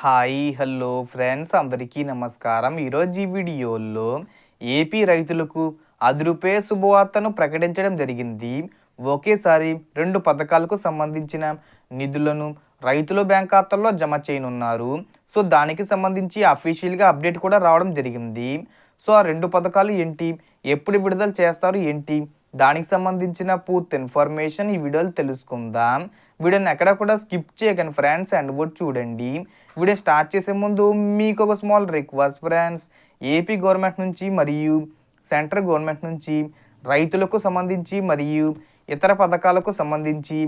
Hi hello friends అందరికీ నమస్కారం. ఈరోజు ఈ వీడియోలో ఏపీ రైతులకు అదురుపే శుభవార్తను ప్రకటించడం జరిగింది. ఒకేసారి రెండు పథకాలకు సంబంధించిన నిధులను రైతుల బ్యాంక్ ఖాతాల్లో జమ చేయనున్నారు. సో దానికి సంబంధించి అఫీషియల్గా అప్డేట్ కూడా రావడం జరిగింది. సో ఆ రెండు పథకాలు ఏంటి? ఎప్పుడు విడుదల చేస్తారు? ఏంటి? దానికి సంబంధించిన పూర్తి ఇన్ఫర్మేషన్ ఈ వీడియోలు తెలుసుకుందాం. వీడియోని ఎక్కడ కూడా స్కిప్ చేయకండి ఫ్రెండ్స్. అండ్ కూడా చూడండి వీడియో స్టార్ట్ చేసే ముందు మీకు ఒక small request friends. AP government నుంచి మరియు సెంట్రల్ గవర్నమెంట్ నుంచి రైతులకు సంబంధించి మరియు ఇతర పథకాలకు సంబంధించి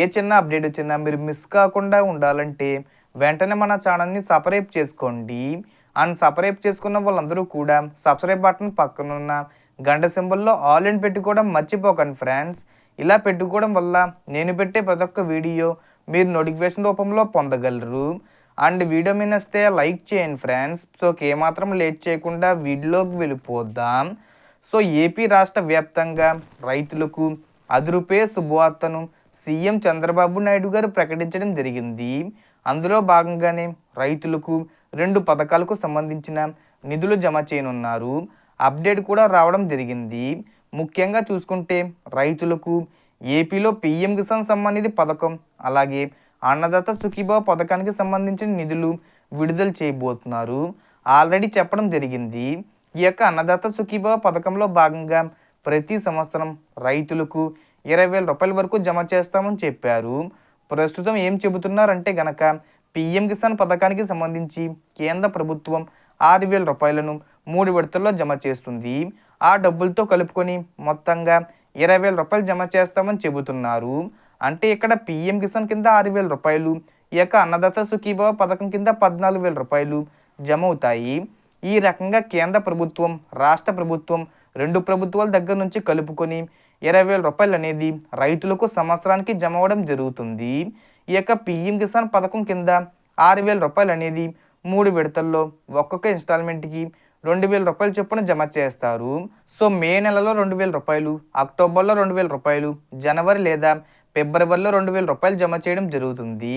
ఏ చిన్న అప్డేట్ వచ్చినా మీరు మిస్ కాకుండా ఉండాలంటే వెంటనే మన ఛానల్ని సపరేట్ చేసుకోండి. అండ్ సపరేట్ చేసుకున్న వాళ్ళందరూ కూడా సబ్స్క్రైబ్ బటన్ పక్కనున్న గంట సింబల్లో ఆల్ ఇన్ పెట్టుకోవడం మర్చిపోకండి ఫ్రెండ్స్. ఇలా పెట్టుకోవడం వల్ల నేను పెట్టే ప్రతి ఒక్క వీడియో మీరు నోటిఫికేషన్ రూపంలో పొందగలరు. అండ్ వీడియో మీద వస్తే లైక్ చేయండి ఫ్రెండ్స్. సో ఏమాత్రం లేట్ చేయకుండా వీడియోకి వెళ్ళిపోద్దాం సో ఏపీ రాష్ట్ర వ్యాప్తంగా రైతులకు అదురుపే శుభవార్తను సీఎం చంద్రబాబు నాయుడు గారు ప్రకటించడం జరిగింది. అందులో భాగంగానే రైతులకు రెండు పథకాలకు సంబంధించిన నిధులు జమ చేయనున్నారు. అప్డేట్ కూడా రావడం జరిగింది. ముఖ్యంగా చూసుకుంటే రైతులకు ఏపీలో పిఎం కిసాన్ సంబంధిత పథకం అలాగే అన్నదాత సుఖీభావ పథకానికి సంబంధించిన నిధులు విడుదల చేయబోతున్నారు. ఆల్రెడీ చెప్పడం జరిగింది ఈ యొక్క అన్నదాత సుఖీభావ పథకంలో భాగంగా ప్రతి సంవత్సరం రైతులకు ఇరవై వేల రూపాయల వరకు జమ చేస్తామని చెప్పారు. ప్రస్తుతం ఏం చెబుతున్నారంటే గనక పిఎం కిసాన్ పథకానికి సంబంధించి కేంద్ర ప్రభుత్వం ఆరు వేల రూపాయలను మూడు విడతల్లో జమ చేస్తుంది. ఆ డబ్బులతో కలుపుకొని మొత్తంగా ఇరవై వేల రూపాయలు జమ చేస్తామని చెబుతున్నారు. అంటే ఇక్కడ పిఎం కిసాన్ కింద ఆరు వేల రూపాయలు ఈ యొక్క అన్నదాత సుఖీభావ పథకం కింద పద్నాలుగు వేల రూపాయలు జమ అవుతాయి. ఈ రకంగా కేంద్ర ప్రభుత్వం రాష్ట్ర ప్రభుత్వం రెండు ప్రభుత్వాల దగ్గర నుంచి కలుపుకొని ఇరవై వేల రూపాయలు అనేది రైతులకు సంవత్సరానికి జమ అవ్వడం జరుగుతుంది. ఈ యొక్క పిఎం కిసాన్ పథకం కింద ఆరు వేల రూపాయలు అనేది మూడు విడతల్లో ఒక్కొక్క ఇన్స్టాల్మెంట్కి రెండు వేల రూపాయలు చొప్పున జమ చేస్తారు. సో మే నెలలో రెండు వేల రూపాయలు అక్టోబర్లో రెండు వేల రూపాయలు జనవరి లేదా ఫిబ్రవరిలో రెండు వేల రూపాయలు జమ చేయడం జరుగుతుంది.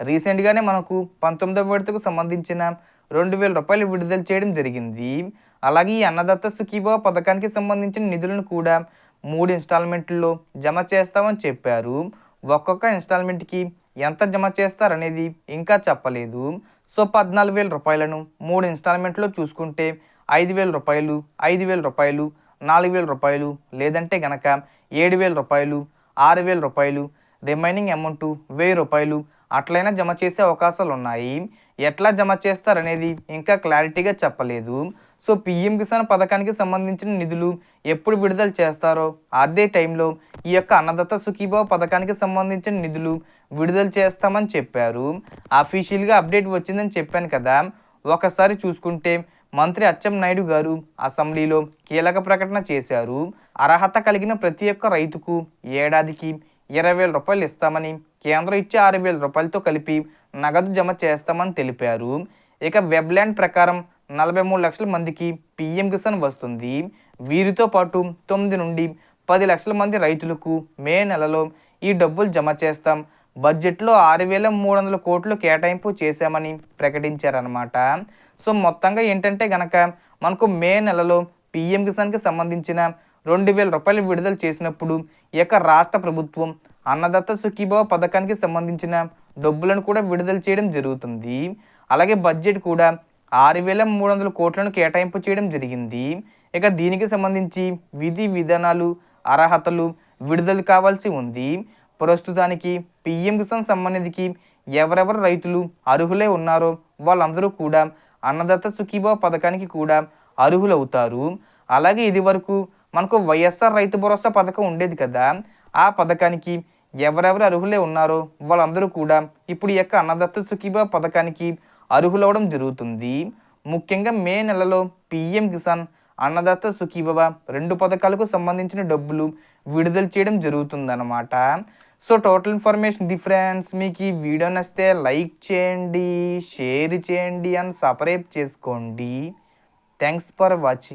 రీసెంట్గానే మనకు పంతొమ్మిదవ విడతకు సంబంధించిన రెండు వేల రూపాయలు విడుదల చేయడం జరిగింది. అలాగే ఈ అన్నదత్త సుఖీభావ పథకానికి సంబంధించిన నిధులను కూడా మూడు ఇన్స్టాల్మెంట్లో జమ చేస్తామని చెప్పారు. ఒక్కొక్క ఇన్స్టాల్మెంట్కి ఎంత జమ చేస్తారనేది ఇంకా చెప్పలేదు. సో పద్నాలుగు వేల రూపాయలను మూడు ఇన్స్టాల్మెంట్లో చూసుకుంటే ఐదు వేల రూపాయలు ఐదు వేల రూపాయలు నాలుగు వేల రూపాయలు లేదంటే గనక ఏడు వేల రూపాయలు ఆరు వేల రూపాయలు రిమైనింగ్ అమౌంట్ వెయ్యి రూపాయలు అట్లయినా జమ చేసే అవకాశాలు ఉన్నాయి ఎట్లా జమ చేస్తారనేది ఇంకా క్లారిటీగా చెప్పలేదు. సో పిఎం కిసాన్ పథకానికి సంబంధించిన నిధులు ఎప్పుడు విడుదల చేస్తారో అదే టైంలో ఈ యొక్క అన్నదత్త సుఖీభావ పథకానికి సంబంధించిన నిధులు విడుదల చేస్తామని చెప్పారు. అఫీషియల్గా అప్డేట్ వచ్చిందని చెప్పాను కదా. ఒకసారి చూసుకుంటే మంత్రి అచ్చెం నాయుడు గారు అసెంబ్లీలో కీలక ప్రకటన చేశారు. అర్హత కలిగిన ప్రతి ఒక్క రైతుకు ఏడాదికి ఇరవై వేల రూపాయలు ఇస్తామని కేంద్రం ఇచ్చే ఆరు వేల రూపాయలతో కలిపి నగదు జమ చేస్తామని తెలిపారు. ఇక వెబ్ల్యాండ్ ప్రకారం నలభై మూడు లక్షల మందికి పిఎం కిసాన్ వస్తుంది. వీరితో పాటు తొమ్మిది నుండి పది లక్షల మంది రైతులకు మే నెలలో ఈ డబ్బులు జమ చేస్తాం. బడ్జెట్లో ఆరు వేల మూడు వందల కోట్లు కేటాయింపు చేశామని ప్రకటించారనమాట సో మొత్తంగా ఏంటంటే గనక మనకు మే నెలలో పిఎం కిసాన్కి సంబంధించిన రెండు వేల రూపాయలు విడుదల చేసినప్పుడు ఈ యొక్క రాష్ట్ర ప్రభుత్వం అన్నదత్త సుఖీభావ పథకానికి సంబంధించిన డబ్బులను కూడా విడుదల చేయడం జరుగుతుంది. అలాగే బడ్జెట్ కూడా ఆరు వేల మూడు వందల కోట్లను కేటాయింపు చేయడం జరిగింది. ఇక దీనికి సంబంధించి విధి విధానాలు అర్హతలు విడుదల కావాల్సి ఉంది. ప్రస్తుతానికి పిఎం కిసాన్ సంబంధించి ఎవరెవరు రైతులు అర్హులై ఉన్నారో వాళ్ళందరూ కూడా అన్నదత్త సుఖీభావ పథకానికి కూడా అర్హులవుతారు. అలాగే ఇది వరకు మనకు వైఎస్ఆర్ రైతు భరోసా పథకం ఉండేది కదా ఆ పథకానికి ఎవరెవరు అర్హులే ఉన్నారో వాళ్ళందరూ కూడా ఇప్పుడు ఈ యొక్క అన్నదత్త సుఖీభావ పథకానికి అర్హులవడం జరుగుతుంది. ముఖ్యంగా మే నెలలో పిఎం కిసాన్ అన్నదాత సుఖీభవ రెండు పథకాలకు సంబంధించిన డబ్బులు విడుదల చేయడం జరుగుతుందన్నమాట. సో టోటల్ ఇన్ఫర్మేషన్ డిఫరెన్స్ మీకు ఈ వీడియో నచ్చితే లైక్ చేయండి షేర్ చేయండి అండ్ సపరేట్ చేసుకోండి. Thanks for watching.